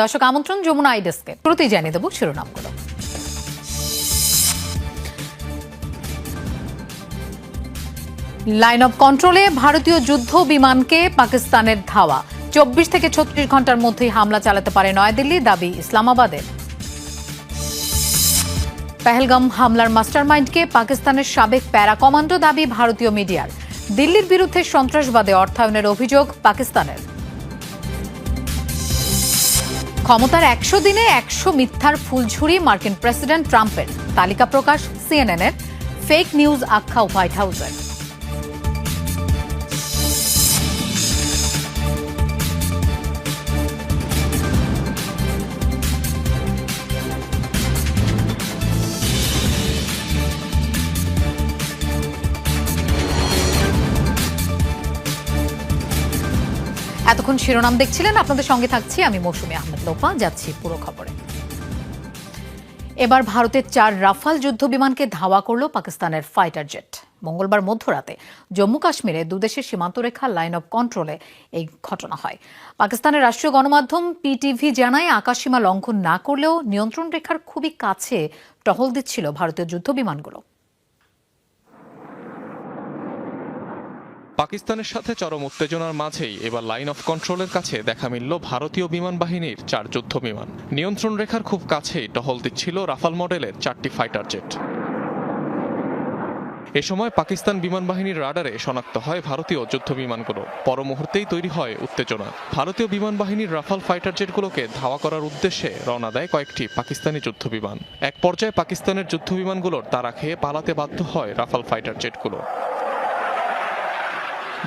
দর্শক আমন্ত্রণ যমুনা আইডেস্কে। শুরুতেই জানিয়ে দেবো শিরোনামগুলো। লাইন অফ কন্ট্রোলে ভারতীয় যুদ্ধ বিমানকে পাকিস্তানের ধাওয়া। চব্বিশ থেকে ছত্রিশ ঘণ্টার মধ্যেই হামলা চালাতে পারে নয়াদিল্লি, দাবি ইসলামাবাদের পেহেলগাম হামলার মাস্টারমাইন্ডকে পাকিস্তানের সাবেক প্যারা কমান্ডো দাবি ভারতীয় মিডিয়ার। দিল্লির বিরুদ্ধে সন্ত্রাসবাদে অর্থায়নের অভিযোগ পাকিস্তানের। ক্ষমতার একশো দিনে একশো মিথ্যার ফুলঝুরি মার্কিন প্রেসিডেন্ট ট্রাম্পের। তালিকা প্রকাশ সিএনএনের। ফেক নিউজ আখ্যা হোয়াইট হাউসের। এতক্ষণ শিরোনাম দেখছিলেন। আপনাদের সঙ্গে থাকছি আমি মৌসুমী আহমেদ লোপা। যাচ্ছি পুরো খবরে। এবার ভারতের চার রাফাল যুদ্ধ বিমানকে ধাওয়া করল পাকিস্তানের ফাইটার জেট। মঙ্গলবার মধ্যরাতে জম্মু কাশ্মীরে দুদেশের সীমান্তরেখা লাইন অফ কন্ট্রোলে এই ঘটনা হয়। পাকিস্তানের রাষ্ট্রীয় গণমাধ্যম পিটিভি জানায়, আকাশসীমা লঙ্ঘন না করলেও নিয়ন্ত্রণ রেখার খুবই কাছে টহল দিচ্ছিল ভারতীয় যুদ্ধ বিমানগুলো। পাকিস্তানের সাথে চরম উত্তেজনার মাঝেই এবার লাইন অফ কন্ট্রোলের কাছে দেখা মিলল ভারতীয় বিমান বাহিনীর চার যুদ্ধ বিমান। নিয়ন্ত্রণ রেখার খুব কাছেই টহল দিচ্ছিল রাফাল মডেলের চারটি ফাইটার জেট এ সময় পাকিস্তান বিমান বাহিনীর রাডারে শনাক্ত হয় ভারতীয় যুদ্ধ বিমানগুলো। পর মুহূর্তেই তৈরি হয় উত্তেজনা। ভারতীয় বিমান বাহিনীর রাফাল ফাইটার জেটগুলোকে ধাওয়া করার উদ্দেশ্যে রওনা দেয় কয়েকটি পাকিস্তানি যুদ্ধ বিমান। এক পর্যায়ে পাকিস্তানের যুদ্ধ বিমানগুলোর তারা খেয়ে পালাতে বাধ্য হয় রাফাল ফাইটার জেটগুলো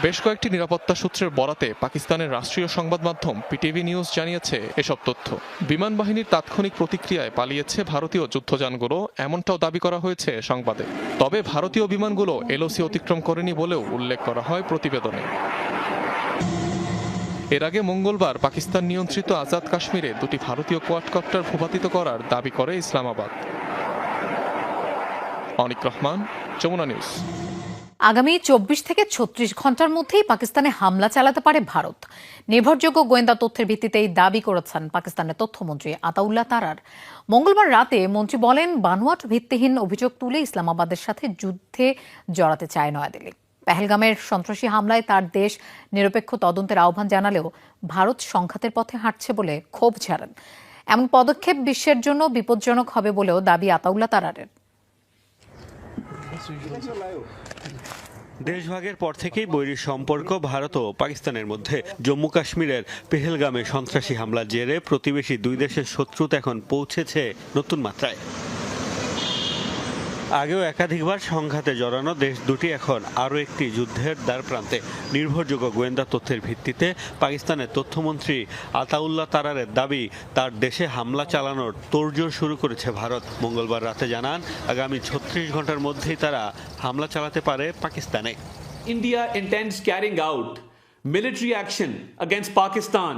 বেশ কয়েকটি নিরাপত্তা সূত্রের বরাতে পাকিস্তানের রাষ্ট্রীয় সংবাদ মাধ্যম পিটিভি নিউজ জানিয়েছে এসব তথ্য। বিমান বাহিনীর তাৎক্ষণিক প্রতিক্রিয়ায় পালিয়েছে ভারতীয় যুদ্ধযানগুলো, এমনটাও দাবি করা হয়েছে সংবাদে। তবে ভারতীয় বিমানগুলো এলওসি অতিক্রম করেনি বলেও উল্লেখ করা হয় প্রতিবেদনে। এর আগে মঙ্গলবার পাকিস্তান নিয়ন্ত্রিত আজাদ কাশ্মীরে দুটি ভারতীয় কোয়াডকপ্টার ভূপাতিত করার দাবি করে ইসলামাবাদ। অনিক রহমান, যমুনা নিউজ। আগামী চব্বিশ থেকে ছত্রিশ ঘণ্টার মধ্যেই পাকিস্তানে হামলা চালাতে পারে ভারত। নির্ভরযোগ্য গোয়েন্দা তথ্যের ভিত্তিতেই দাবি করেছেন পাকিস্তানের তথ্যমন্ত্রী আতাউল্লাহ তারার। মঙ্গলবার রাতে মন্ত্রী বলেন, বানোয়াট ভিত্তিহীন অভিযোগ তুলে ইসলামাবাদের সাথে যুদ্ধে জড়াতে চায় নয়াদিল্লি। পেহেলগামের সন্ত্রাসী হামলায় তার দেশ নিরপেক্ষ তদন্তের আহ্বান জানালেও ভারত সংঘাতের পথে হাঁটছে বলে ক্ষোভ ছাড়েন। এমন পদক্ষেপ বিশ্বের জন্য বিপজ্জনক হবে বলেও দাবি আতাউল্লাহ তারারের। দেশভাগের পর থেকেই বৈরী সম্পর্ক ভারত ও পাকিস্তানের মধ্যে। জম্মু কাশ্মীরের পেহেলগামে সন্ত্রাসী হামলা জেরে প্রতিবেশী দুই দেশের শত্রুতা এখন পৌঁছেছে নতুন মাত্রায়। আগেও একাধিকবার সংঘাতে জড়ানো দেশ দুটি, এখন আরও একটি যুদ্ধের দ্বার প্রান্তে। নির্ভরযোগ্য গোয়েন্দা তথ্যের ভিত্তিতে পাকিস্তানের তথ্যমন্ত্রী আতাউল্লাহ তারারের দাবি, তার দেশে হামলা চালানোর তোড়জোড় শুরু করেছে ভারত। মঙ্গলবার রাতে জানান, আগামী ছত্রিশ ঘণ্টার মধ্যেই তারা হামলা চালাতে পারে পাকিস্তানে। India intends carrying out military action against Pakistan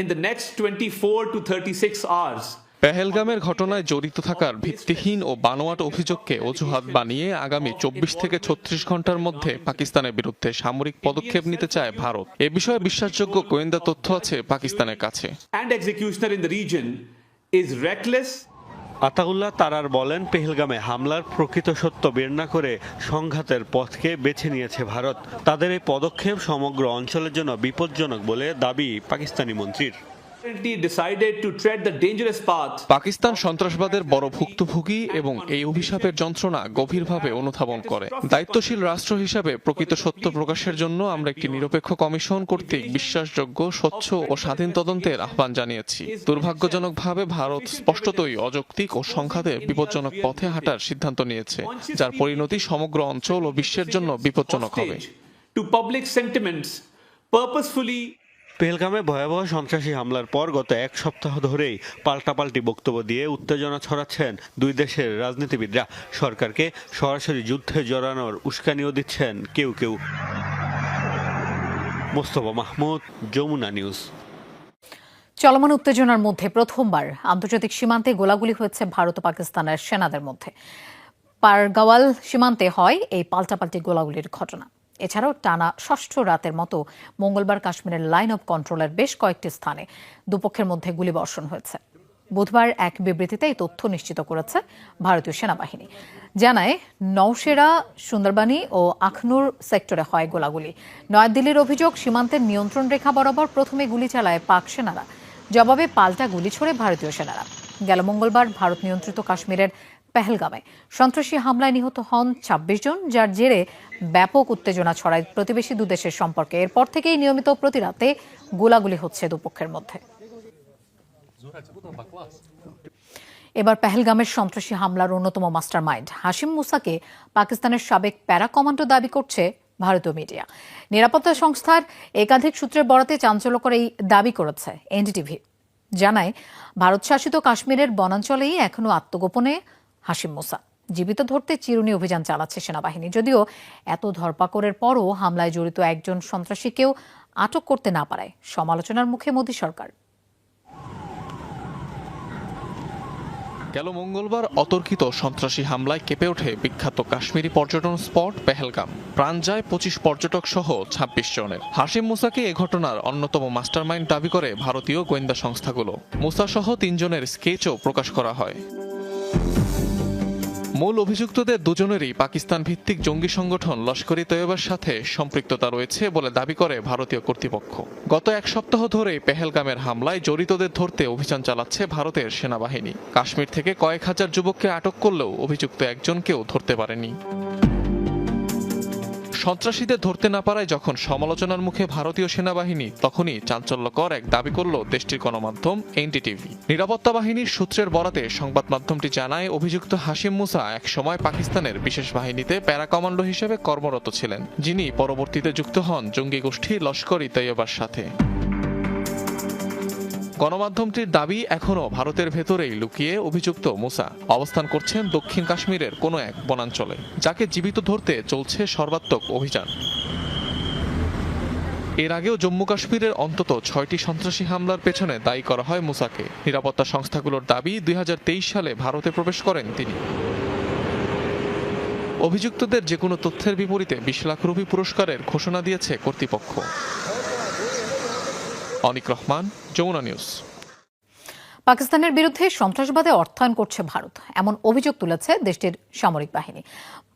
in the next 24 to 36 hours. পেহেলগামের ঘটনায় জড়িত থাকার ভিত্তিহীন ও বানোয়াট অভিযোগকে অজুহাত বানিয়ে আগামী চব্বিশ থেকে ছত্রিশ ঘণ্টার মধ্যে পাকিস্তানের বিরুদ্ধে সামরিক পদক্ষেপ নিতে চায় ভারত। এ বিষয়ে বিশ্বাসযোগ্য গোয়েন্দা তথ্য আছে পাকিস্তানের কাছে। আতাউল্লাহ তারার বলেন পেহেলগামে হামলার প্রকৃত সত্য বের না করে সংঘাতের পথকে বেছে নিয়েছে ভারত। তাদের এই পদক্ষেপ সমগ্র অঞ্চলের জন্য বিপজ্জনক বলে দাবি পাকিস্তানি মন্ত্রীর। পাকিস্তান সন্ত্রাসবাদের বড় ভুক্তভোগী এবং এই অভিশাপের যন্ত্রণা গভীরভাবে অনুধাবন করে। দায়িত্বশীল রাষ্ট্র হিসাবে প্রকৃত সত্য প্রকাশের জন্য আমরা একটি নিরপেক্ষ কমিশন কর্তৃক বিশ্বাসযোগ্য স্বচ্ছ ও স্বাধীন তদন্তের আহ্বান জানিয়েছি। দুর্ভাগ্যজনকভাবে ভারত স্পষ্টতই অযৌক্তিক ও সংঘাতে বিপজ্জনক পথে হাঁটার সিদ্ধান্ত নিয়েছে যার পরিণতি সমগ্র অঞ্চল ও বিশ্বের জন্য বিপজ্জনক হবে। To public sentiments purposefully পেহেলগামে ভয়াবহ সন্ত্রাসী হামলার পর গত এক সপ্তাহ ধরেই পাল্টাপাল্টি বক্তব্য দিয়ে উত্তেজনা ছড়াচ্ছেন দুই দেশের রাজনীতিবিদরা। সরকারকে সরাসরি যুদ্ধে জড়ানোর উস্কানিও দিচ্ছেন কেউ কেউ। মোস্তফা মাহমুদ, যমুনা নিউজ। চলমান উত্তেজনার মধ্যে প্রথমবার আন্তর্জাতিক সীমান্তে গোলাগুলি হয়েছে ভারত ও পাকিস্তানের সেনাদের মধ্যে। পারগাওয়াল সীমান্তে হয় এই পাল্টাপাল্টি গোলাগুলির ঘটনা। এছাড়াও টানা ষষ্ঠ রাতের মতো মঙ্গলবার কাশ্মীরের লাইন অব কন্ট্রোলের বেশ কয়েকটি স্থানে দুপক্ষের মধ্যে গুলিবর্ষণ হয়েছে। বুধবার এক বিবৃতিতে এই তথ্য নিশ্চিত করেছে ভারতীয় সেনাবাহিনী। জানায়, নওশেরা, সুন্দরবানি ও আখনুর সেক্টরে হয় গোলাগুলি। নয়াদিল্লির অভিযোগ, সীমান্তের নিয়ন্ত্রণ রেখা বরাবর প্রথমে গুলি চালায় পাক সেনারা। জবাবে পাল্টা গুলি ছোড়ে ভারতীয় সেনারা। গেল মঙ্গলবার ভারত নিয়ন্ত্রিত কাশ্মীরের পেহেলগামে। সন্ত্রাসী হামলায় নিহত হন ২৬ জন, যার জেরে ব্যাপক উত্তেজনা ছড়ায় প্রতিবেশী দুদেশের সম্পর্কে। এরপর থেকেই নিয়মিত প্রতি রাতে গোলাগুলি হচ্ছে দুপক্ষের মধ্যে। এবার পেহেলগামের সন্ত্রাসী হামলার অন্যতম মাস্টার মাইন্ড হাশিম মুসাকে পাকিস্তানের সাবেক প্যারা কমান্ডো দাবি করছে ভারতীয় মিডিয়া। নিরাপত্তা সংস্থার একাধিক সূত্রের বরাতে চাঞ্চল্যকর এই দাবি করেছে এনডিটিভি। জানায়, ভারত শাসিত কাশ্মীরের বনাঞ্চলেই এখনও আত্মগোপনে হাশিম মোসা। জীবিত ধরতে চিরুনি অভিযান চালাচ্ছে সেনাবাহিনী। যদিও এত ধরপাকড়ের পরও হামলায় জড়িত একজন সন্ত্রাসীকেও আটক করতে না পারায়। সমালোচনার মুখে মোদী সরকার। গেল মঙ্গলবার অতর্কিত সন্ত্রাসী হামলায় কেঁপে ওঠে বিখ্যাত কাশ্মীরি পর্যটন স্পট পেহেলগাম। প্রাণ যায় পঁচিশ পর্যটক সহ ছাব্বিশ জনের। হাশিম মুসাকে এ ঘটনার অন্যতম মাস্টারমাইন্ড দাবি করে ভারতীয় গোয়েন্দা সংস্থাগুলো। মুসা সহ তিনজনের স্কেচও প্রকাশ করা হয়। মূল অভিযুক্তদের দুজনেরই পাকিস্তান ভিত্তিক জঙ্গি সংগঠন লস্করি তৈয়বার সাথে সম্পৃক্ততা রয়েছে বলে দাবি করে ভারতীয় কর্তৃপক্ষ। গত এক সপ্তাহ ধরে পেহেলগামের হামলায় জড়িতদের ধরতে অভিযান চালাচ্ছে ভারতের সেনাবাহিনী। কাশ্মীর থেকে কয়েক হাজার যুবককে আটক করলেও অভিযুক্ত একজনকেও ধরতে পারেনি। সন্ত্রাসীদের ধরতে না পারায় যখন সমালোচনার মুখে ভারতীয় সেনাবাহিনী তখনই চাঞ্চল্যকর এক দাবি করল দেশটির গণমাধ্যম এনডিটিভি। নিরাপত্তা বাহিনীর সূত্রের বরাতে সংবাদ মাধ্যমটি জানায়, অভিযুক্ত হাশিম মুসা এক সময় পাকিস্তানের বিশেষ বাহিনীতে প্যারা কমান্ডো হিসেবে কর্মরত ছিলেন, যিনি পরবর্তীতে যুক্ত হন জঙ্গি গোষ্ঠী লস্করি তৈয়বার সাথে। গণমাধ্যমটির দাবি এখনও ভারতের ভেতরেই লুকিয়ে অভিযুক্ত মুসা। অবস্থান করছেন দক্ষিণ কাশ্মীরের কোনো এক বনাঞ্চলে, যাকে জীবিত ধরতে চলছে সর্বাত্মক অভিযান। এর আগেও জম্মু কাশ্মীরের অন্তত ছয়টি সন্ত্রাসী হামলার পেছনে দায়ী করা হয় মুসাকে। নিরাপত্তা সংস্থাগুলোর দাবি, দুই হাজার তেইশ সালে ভারতে প্রবেশ করেন তিনি। অভিযুক্তদের যে কোনো তথ্যের বিপরীতে বিশ লাখ রুপি পুরস্কারের ঘোষণা দিয়েছে কর্তৃপক্ষ। অনিক রহমান যমুনা নিউজ পাকিস্তানের বিরুদ্ধে সন্ত্রাসবাদে অর্থায়ন করছে ভারত এমন অভিযোগ তুলেছে দেশটির সামরিক বাহিনী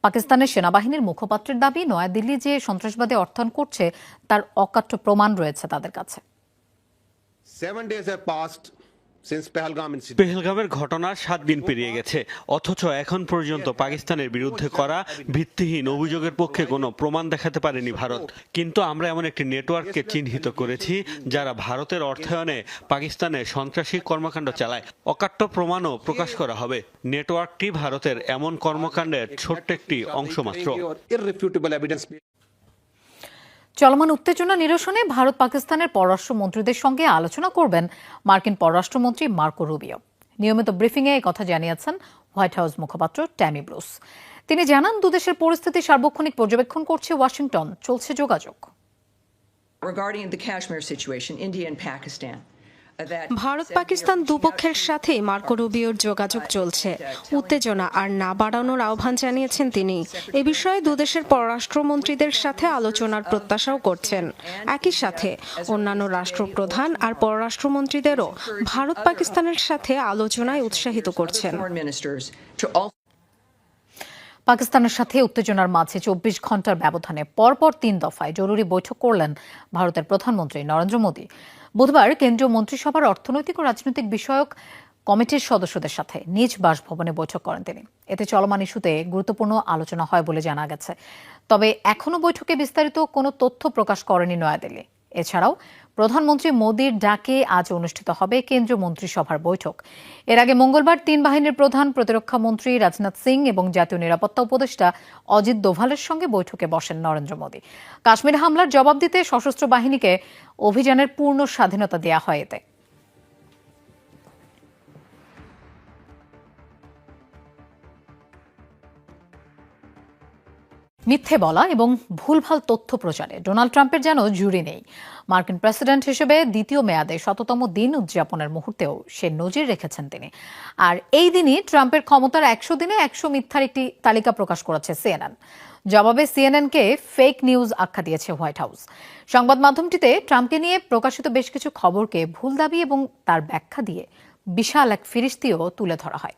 পাকিস্তানের সেনাবাহিনীর মুখপাত্রের দাবি নয়াদিল্লি যে সন্ত্রাসবাদে অর্থায়ন করছে তার অকাট্য প্রমাণ রয়েছে তাদের কাছে Seven days have passed. পেহেলগামের ঘটনার সাত দিন পেরিয়ে গেছে। অথচ এখন পর্যন্ত পাকিস্তানের বিরুদ্ধে করা ভিত্তিহীন অভিযোগের পক্ষে কোনো প্রমাণ দেখাতে পারেনি ভারত। কিন্তু আমরা এমন একটি নেটওয়ার্ককে চিহ্নিত করেছি যারা ভারতের অর্থায়নে পাকিস্তানে সন্ত্রাসী কর্মকাণ্ড চালায়। অকাট্য প্রমাণও প্রকাশ করা হবে। নেটওয়ার্কটি ভারতের এমন কর্মকাণ্ডের ছোট্ট একটি অংশ মাত্র. চলমান উত্তেজনা নিরসনে ভারত পাকিস্তানের পররাষ্ট্রমন্ত্রীদের সঙ্গে আলোচনা করবেন মার্কিন পররাষ্ট্রমন্ত্রী মার্কো রুবিও। নিয়মিত ব্রিফিংয়ে এই কথা জানিয়েছেন হোয়াইট হাউস মুখপাত্র ট্যামি ব্রুস তিনি জানান দুদেশের পরিস্থিতি সার্বক্ষণিক পর্যবেক্ষণ করছে ওয়াশিংটন। চলছে যোগাযোগ। Regarding the Kashmir situation, India and Pakistan. Bharat Pakistan দুপক্ষের সাথেই মার্কো রুবিওর যোগাযোগ চলছে। উত্তেজনা আর না বাড়ানোর আহ্বান জানিয়েছেন তিনি। এ বিষয়ে দুদেশের পররাষ্ট্রমন্ত্রীদের সাথে আলোচনার প্রত্যাশাও করছেন। একই সাথে অন্যান্য রাষ্ট্রপ্রধান আর পররাষ্ট্রমন্ত্রীদেরও ভারত পাকিস্তানের সাথে আলোচনায় উৎসাহিত করছেন। পাকিস্তানের সাথে উত্তেজনার মাঝে চব্বিশ ঘণ্টার ব্যবধানে পরপর তিন দফায় জরুরি বৈঠক করলেন ভারতের প্রধানমন্ত্রী নরেন্দ্র মোদী। বুধবার কেন্দ্রীয় মন্ত্রিসভার অর্থনৈতিক ও রাজনৈতিক বিষয়ক কমিটির সদস্যদের সাথে নিজ বাসভবনে বৈঠক করেন তিনি। এতে চলমান ইস্যুতে গুরুত্বপূর্ণ আলোচনা হয় বলে জানা গেছে। তবে এখনও বৈঠকে বিস্তারিত কোনো তথ্য প্রকাশ করেনি নয়াদিল্লি। এছাড়াও প্রধানমন্ত্রী মোদীর ডাকে আজ অনুষ্ঠিত হবে কেন্দ্রীয় মন্ত্রিসভার বৈঠক। এর আগে মঙ্গলবার তিন বাহিনীর প্রধান প্রতিরক্ষা মন্ত্রী রাজনাথ সিং এবং জাতীয় নিরাপত্তা উপদেষ্টা অজিত দোভালের সঙ্গে বৈঠকে বসেন নরেন্দ্র মোদী। কাশ্মীর হামলার জবাব দিতে সশস্ত্র বাহিনীকে অভিযানের পূর্ণ স্বাধীনতা দেওয়া হয় এতে। মিথ্যে বলা এবং ভুলভাল তথ্য প্রচারে। ডোনাল্ড ট্রাম্পের যেন জুড়ি নেই। মার্কিন প্রেসিডেন্ট হিসেবে দ্বিতীয় মেয়াদে শততম দিন উদযাপনের মুহূর্তেও সে নজির রেখেছেন তিনি। আর এই দিনই ট্রাম্পের ক্ষমতার একশো দিনে একশো মিথ্যার একটি তালিকা প্রকাশ করেছে সিএনএন। জবাবে সিএনএনকে ফেক নিউজ আখ্যা দিয়েছে হোয়াইট হাউস। সংবাদ মাধ্যমটিতে ট্রাম্পকে নিয়ে প্রকাশিত বেশ কিছু খবরকে ভুল দাবি এবং তার ব্যাখ্যা দিয়ে বিশাল এক ফিরিস্তিও তুলে ধরা হয়।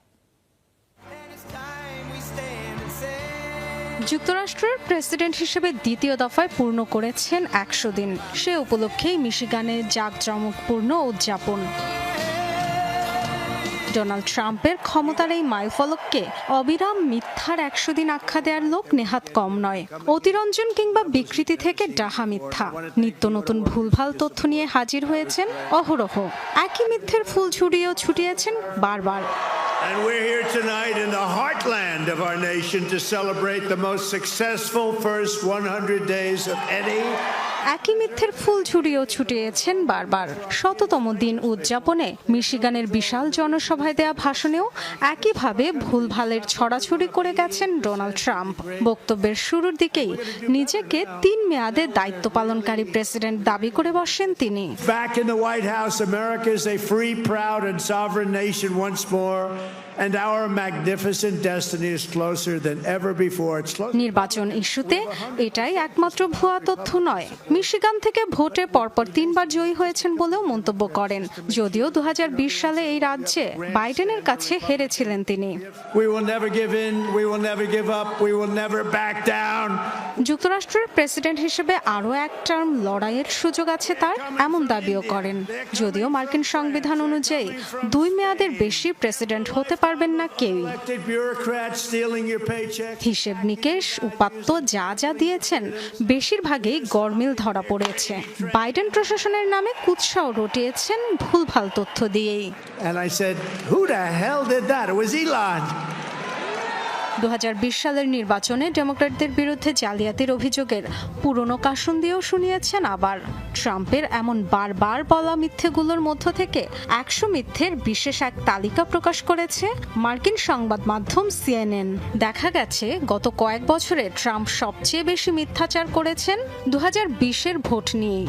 যুক্তরাষ্ট্রের প্রেসিডেন্ট হিসেবে দ্বিতীয় দফায় পূর্ণ করেছেন একশো দিন। সে উপলক্ষেই মিশিগানে জাঁকজমকপূর্ণ উদযাপন। ডোনাল্ড ট্রাম্পের ক্ষমতার এই মাইফলককে অবিরাম মিথ্যার একশো দিন আখ্যা দেওয়ার লোক নেহাত কম নয়। অতিরঞ্জন কিংবা বিকৃতি থেকে ডাহা মিথ্যা। নিত্য নতুন ভুলভাল তথ্য নিয়ে হাজির হয়েছেন অহরহ। একই মিথ্যের ফুল ছুড়িয়েও ছুটিয়েছেন বারবার। And we're here tonight in the heartland of our nation to celebrate the most successful first 100 days of any একই মিথ্যের ফুল ঝুড়িয়েও ছুটিয়েছেন বারবার। শততম দিন উদযাপনে মিশিগানের বিশাল জনসভায় দেয়া ভাষণেও একইভাবে ভুলভালের ছড়াছড়ি করে গেছেন ডোনাল্ড ট্রাম্প। বক্তব্যের শুরুর দিকেই নিজেকে তিন মেয়াদে দায়িত্ব পালনকারী প্রেসিডেন্ট দাবি করে বসেন তিনি। Back in the White House, America is a free, proud, and sovereign and our magnificent destiny is closer than ever before. It's closer. নির্বাচন ইস্যুতে এটাই একমাত্র ভুয়া তথ্য নয় মিশিগান থেকে ভোটে পরপর তিনবার জয়ী হয়েছেন বলেও মন্তব্য করেন যদিও দুহাজার বিশ সালে এই রাজ্যে বাইডেনের কাছে হেরেছিলেন তিনি We will never give in. We will never give up. We will never back down. যুক্তরাষ্ট্রের প্রেসিডেন্ট হিসেবে আরও এক টার্ম লড়াইয়ের সুযোগ আছে তার এমন দাবিও করেন যদিও মার্কিন সংবিধান অনুযায়ী দুই মেয়াদের বেশি প্রেসিডেন্ট হতে পারবেন না কেউই। হিসেব নিকেশ উপাত্ত যা যা দিয়েছেন বেশিরভাগই গরমিল ধরা পড়েছে। বাইডেন প্রশাসনের নামে কুৎসাও রটিয়েছেন ভুলভাল তথ্য দিয়েই। দু হাজার বিশ সালের নির্বাচনে ডেমোক্র্যাটদের বিরুদ্ধে জালিয়াতির অভিযোগের পুরনো কাসন দিয়েও শুনিয়েছেন আবার। ট্রাম্পের এমন বারবার বলা মিথ্যেগুলোর মধ্য থেকে একশো মিথ্যের বিশেষ এক তালিকা প্রকাশ করেছে মার্কিন সংবাদ মাধ্যম সিএনএন। দেখা গেছে, গত কয়েক বছরে ট্রাম্প সবচেয়ে বেশি মিথ্যাচার করেছেন দু বিশের ভোট নিয়েই।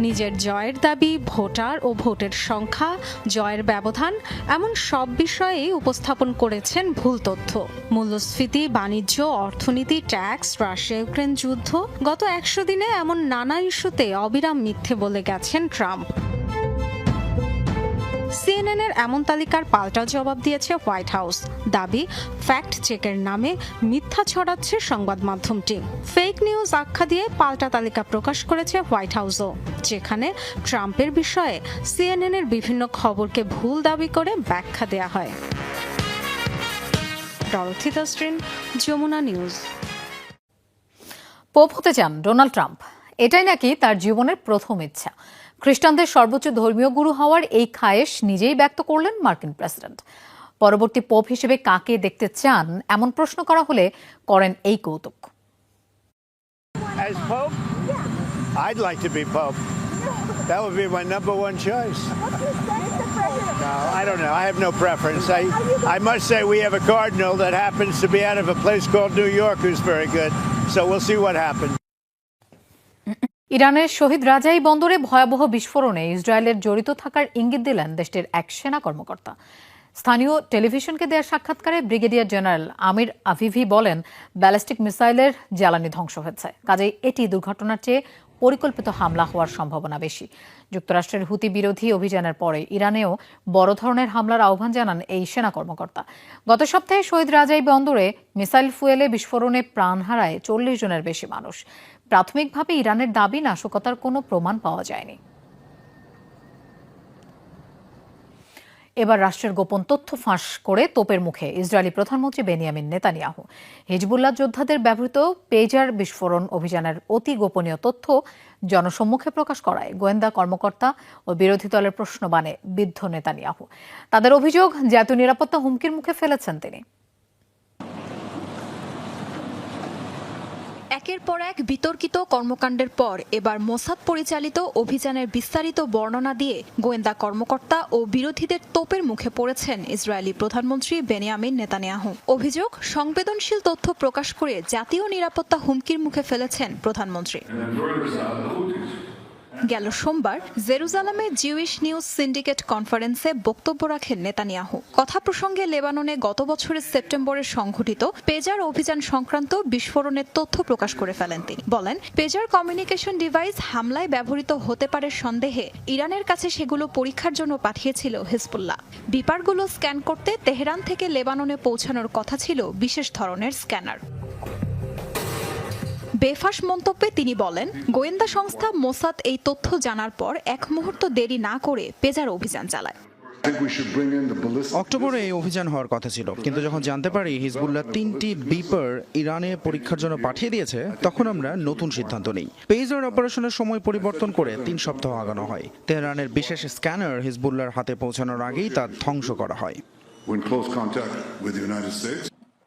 নিজের জয়ের দাবি, ভোটার ও ভোটের সংখ্যা, জয়ের ব্যবধান, এমন সব বিষয়ে উপস্থাপন করেছেন ভুল তথ্য। মূল্যস্ফীতি, বাণিজ্য, অর্থনীতি, ট্যাক্স, রাশিয়া, ইউক্রেন যুদ্ধ, গত একশো দিনে এমন নানা ইস্যুতে অবিরাম মিথ্যে বলে গেছেন ট্রাম্প। সিএনএন এর এমন তালিকার পাল্টা জবাব দিয়েছে হোয়াইট হাউস। দাবি, ফ্যাক্ট চেকের নামে মিথ্যা ছড়াচ্ছে সংবাদ মাধ্যমটি। ফেক নিউজ আখ্যা দিয়ে পাল্টা তালিকা প্রকাশ করেছে হোয়াইট হাউসও, যেখানে ট্রাম্পের বিষয়ে সিএনএন এর বিভিন্ন খবরকে ভুল দাবি করে ব্যাখ্যা দেয়া হয়। যমুনা নিউজ। পোপ হতে চান ডোনাল্ড ট্রাম্প। এটাই নাকি তার জীবনের প্রথম ইচ্ছা। খ্রিস্টানদের সর্বোচ্চ ধর্মীয় গুরু হওয়ার এই খায়েশ নিজেই ব্যক্ত করলেন মার্কিন প্রেসিডেন্ট পরবর্তী পোপ হিসেবে কাকে দেখতে চান এমন প্রশ্ন করা হলে করেন এই কৌতুক I'd like to be Pope. That would be my number one choice. No, I don't know. I have no preference. I, I must say we have a cardinal that happens to be out of a place called New York who's very good. So we'll see what happens. ইরানের শহীদ রাজাই বন্দরে ভয়াবহ বিস্ফোরণে ইসরায়েলের জড়িত থাকার ইঙ্গিত দিলেন দেশটির এক সেনা কর্মকর্তা। স্থানীয় টেলিভিশনকে দেওয়া সাক্ষাৎকারে ব্রিগেডিয়ার জেনারেল আমির আভিভি বলেন, ব্যালিস্টিক মিসাইলের জ্বালানি ধ্বংস হয়েছে। কাজেই এটি দুর্ঘটনার চেয়ে পরিকল্পিত হামলা হওয়ার সম্ভাবনা বেশি। যুক্তরাষ্ট্রের হুতি বিরোধী অভিযানের পরে ইরানেও বড় ধরনের হামলার আহ্বান জানান এই সেনা কর্মকর্তা। গত সপ্তাহে শহীদ রাজাই বন্দরে মিসাইল ফুয়েলে বিস্ফোরণে প্রাণ হারায় চল্লিশ জনের বেশি মানুষ। প্রাথমিকভাবে ইরানের দাবি নাশকতার কোনো প্রমাণ পাওয়া যায়নি। এবার রাষ্ট্রের গোপন তথ্য ফাঁস করে তোপের মুখে ইসরায়েলি প্রধানমন্ত্রী বেনিয়ামিন নেতানিয়াহু। হিজবুল্লাহ যোদ্ধাদের ব্যবহৃত পেজার বিস্ফোরণ অভিযানের অতি গোপনীয় তথ্য জনসম্মুখে প্রকাশ করায় গোয়েন্দা কর্মকর্তা ও বিরোধী দলের প্রশ্নবাণে বিদ্ধ নেতানিয়াহু। তাদের অভিযোগ জাতীয় নিরাপত্তা হুমকির মুখে ফেলেছেন তিনি। একের পর এক বিতর্কিত কর্মকাণ্ডের পর এবার মোসাদ পরিচালিত অভিযানের বিস্তারিত বর্ণনা দিয়ে গোয়েন্দা কর্মকর্তা ও বিরোধীদের তোপের মুখে পড়েছেন ইসরায়েলি প্রধানমন্ত্রী বেনিয়ামিন নেতানিয়াহু। অভিযোগ, সংবেদনশীল তথ্য প্রকাশ করে জাতীয় নিরাপত্তা হুমকির মুখে ফেলেছেন প্রধানমন্ত্রী। গেল সোমবার জেরুজালেমে জিউইশ নিউজ সিন্ডিকেট কনফারেন্সে বক্তব্য রাখেন নেতানিয়াহু। কথা প্রসঙ্গে লেবাননে গত বছরের সেপ্টেম্বরে সংঘটিত পেজার অভিযান সংক্রান্ত বিস্ফোরণের তথ্য প্রকাশ করে ফেলেন তিনি। বলেন, পেজার কমিউনিকেশন ডিভাইস হামলায় ব্যবহৃত হতে পারে সন্দেহে ইরানের কাছে সেগুলো পরীক্ষার জন্য পাঠিয়েছিল হিজবুল্লাহ। বিপারগুলো স্ক্যান করতে তেহরান থেকে লেবাননে পৌঁছানোর কথা ছিল বিশেষ ধরনের স্ক্যানার। বেফাস মন্তব্যে তিনি বলেন গোয়েন্দা সংস্থা মোসাদ এই তথ্য জানার পর এক মুহূর্ত দেরি না করে পেজার অভিযান চালায়। অক্টোবরে এই অভিযান হওয়ার কথা ছিল কিন্তু যখন জানতে পারি হিজবুল্লাহ তিনটি বিপার ইরানে পরীক্ষার জন্য পাঠিয়ে দিয়েছে তখন আমরা নতুন সিদ্ধান্ত নিই। পেজার অপারেশনের সময় পরিবর্তন করে তিন সপ্তাহ আগানো হয়। তেহরানের বিশেষ স্ক্যানার হিজবুল্লাহর হাতে পৌঁছানোর আগেই তা ধ্বংস করা হয়।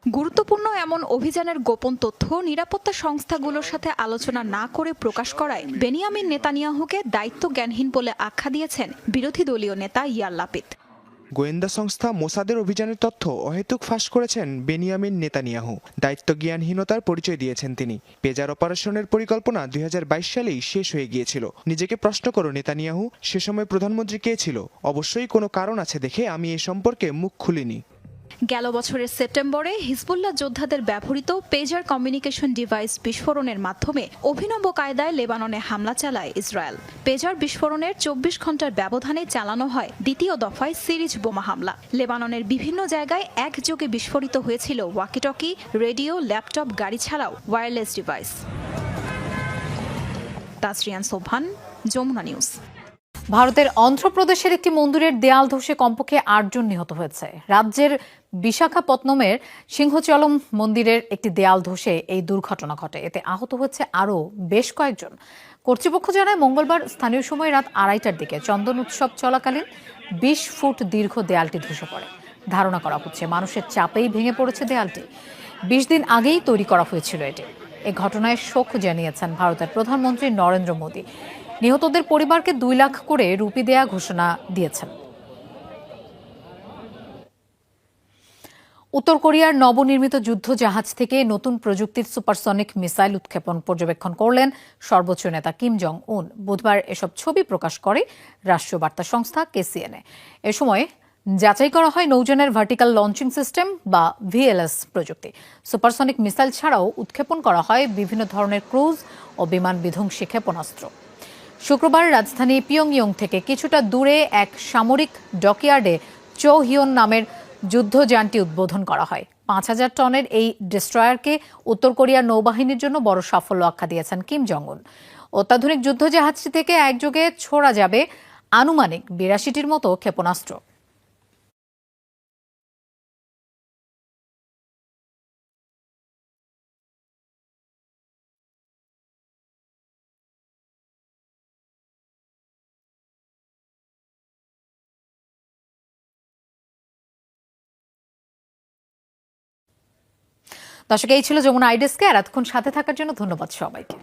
গুরুত্বপূর্ণ এমন অভিযানের গোপন তথ্য নিরাপত্তা সংস্থাগুলোর সাথে আলোচনা না করে প্রকাশ করায় বেনিয়ামিন নেতানিয়াহুকে দায়িত্ব জ্ঞানহীন বলে আখ্যা দিয়েছেন বিরোধী দলীয় নেতা ইয়ার লাপিত। গোয়েন্দা সংস্থা মোসাদের অভিযানের তথ্য অহেতুক ফাঁস করেছেন বেনিয়ামিন নেতানিয়াহু। দায়িত্ব জ্ঞানহীনতার পরিচয় দিয়েছেন তিনি। পেজার অপারেশনের পরিকল্পনা দুই হাজার বাইশ সালেই শেষ হয়ে গিয়েছিল। নিজেকে প্রশ্ন করো নেতানিয়াহু, সে সময় প্রধানমন্ত্রী কে ছিল? অবশ্যই কোনো কারণ আছে দেখে আমি এ সম্পর্কে মুখ খুলিনি। গেল বছরের সেপ্টেম্বরে হিজবুল্লাহ যোদ্ধাদের ব্যবহৃত পেজার কমিউনিকেশন ডিভাইস বিস্ফোরণের মাধ্যমে অভিনব কায়দায় লেবাননে হামলা চালায় ইসরায়েল। পেজার বিস্ফোরণের চব্বিশ ঘণ্টার ব্যবধানে চালানো হয় দ্বিতীয় দফায় সিরিজ বোমা হামলা। লেবাননের বিভিন্ন জায়গায় একযোগে বিস্ফোরিত হয়েছিল ওয়াকিটকি, রেডিও, ল্যাপটপ, গাড়ি ছাড়াও ওয়্যারলেস ডিভাইস। তাসরিয়ান সোভান যমুনা নিউজ। ভারতের অন্ধ্রপ্রদেশের একটি মন্দিরের দেয়াল ধসে কমপক্ষে আটজন নিহত হয়েছে। রাজ্যের বিশাখাপত্তনমের সিংহচলম মন্দিরের একটি দেয়াল ধসে এই দুর্ঘটনা ঘটে। এতে আহত হয়েছে আরও বেশ কয়েকজন। কর্তৃপক্ষ জানায়, মঙ্গলবার স্থানীয় সময় রাত আড়াইটার দিকে চন্দন উৎসব চলাকালীন বিশ ফুট দীর্ঘ দেয়ালটি ধসে পড়ে। ধারণা করা হচ্ছে, মানুষের চাপেই ভেঙে পড়েছে দেয়ালটি। বিশ দিন আগেই তৈরি করা হয়েছিল এটি। এ ঘটনায় শোক জানিয়েছেন ভারতের প্রধানমন্ত্রী নরেন্দ্র মোদী। নিহতদের পরিবারকে দুই লাখ করে রুপি দেয়া ঘোষণা দিয়েছেন। উত্তর কোরিয়ার নবনির্মিত যুদ্ধ জাহাজ থেকে নতুন প্রযুক্তির সুপারসনিক মিসাইল উৎক্ষেপণ পর্যবেক্ষণ করলেন সর্বোচ্চ নেতা কিম জং উন বুধবার এসব ছবি প্রকাশ করে রাষ্ট্রীয় বার্তা সংস্থা কেসিএনএ এ সময় যাচাই করা হয় নৌযানের ভার্টিক্যাল লঞ্চিং সিস্টেম বা ভিএলএস প্রযুক্তি। সুপারসনিক মিসাইল ছাড়াও উৎক্ষেপণ করা হয় বিভিন্ন ধরনের ক্রুজ ও বিমান বিধ্বংসী ক্ষেপণাস্ত্র। শুক্রবার রাজধানী পিয়ংইয়ং থেকে কিছুটা দূরে এক সামরিক ডকইয়ার্ডে চো হিয়ন নামের যুদ্ধযানটি উদ্বোধন করা হয়। পাঁচ হাজার টনের এই ডিস্ট্রয়ারকে উত্তর কোরিয়ার নৌবাহিনীর জন্য বড় সাফল্য আখ্যা দিয়েছেন কিম জং উন অত্যাধুনিক যুদ্ধজাহাজটি থেকে একযোগে ছোড়া যাবে আনুমানিক বিরাশিটির মতো ক্ষেপণাস্ত্র। দর্শক এই ছিল যমুনা আইডেস্কে আর এতক্ষণ সাথে থাকার জন্য ধন্যবাদ সবাইকে।